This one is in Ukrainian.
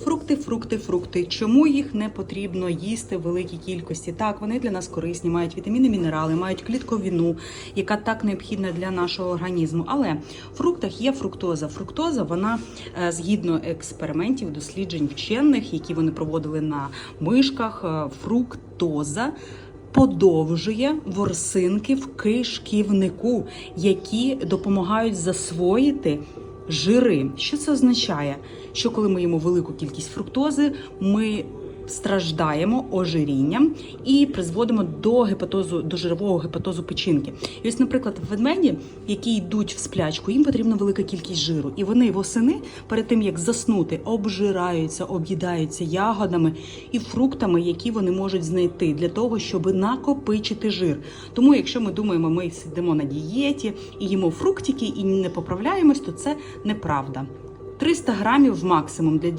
Фрукти, фрукти, фрукти. Чому їх не потрібно їсти в великій кількості? Так, вони для нас корисні, мають вітаміни, мінерали, мають клітковину, яка так необхідна для нашого організму. Але в фруктах є фруктоза. Фруктоза, вона е, згідно експериментів, досліджень вчених, які вони проводили на мишках, е, фруктоза. Подовжує ворсинки в кишківнику, які допомагають засвоїти жири. Що це означає? Що коли ми їмо велику кількість фруктози, ми страждаємо ожирінням і призводимо до гепатозу, до жирового гепатозу печінки. І ось, наприклад, ведмеді, які йдуть в сплячку, їм потрібна велика кількість жиру, і вони восени перед тим як заснути, обжираються, об'їдаються ягодами і фруктами, які вони можуть знайти для того, щоб накопичити жир. Тому, якщо ми думаємо, ми сидимо на дієті і їмо фруктики і не поправляємось, то це неправда. 300 грамів максимум для діабетиків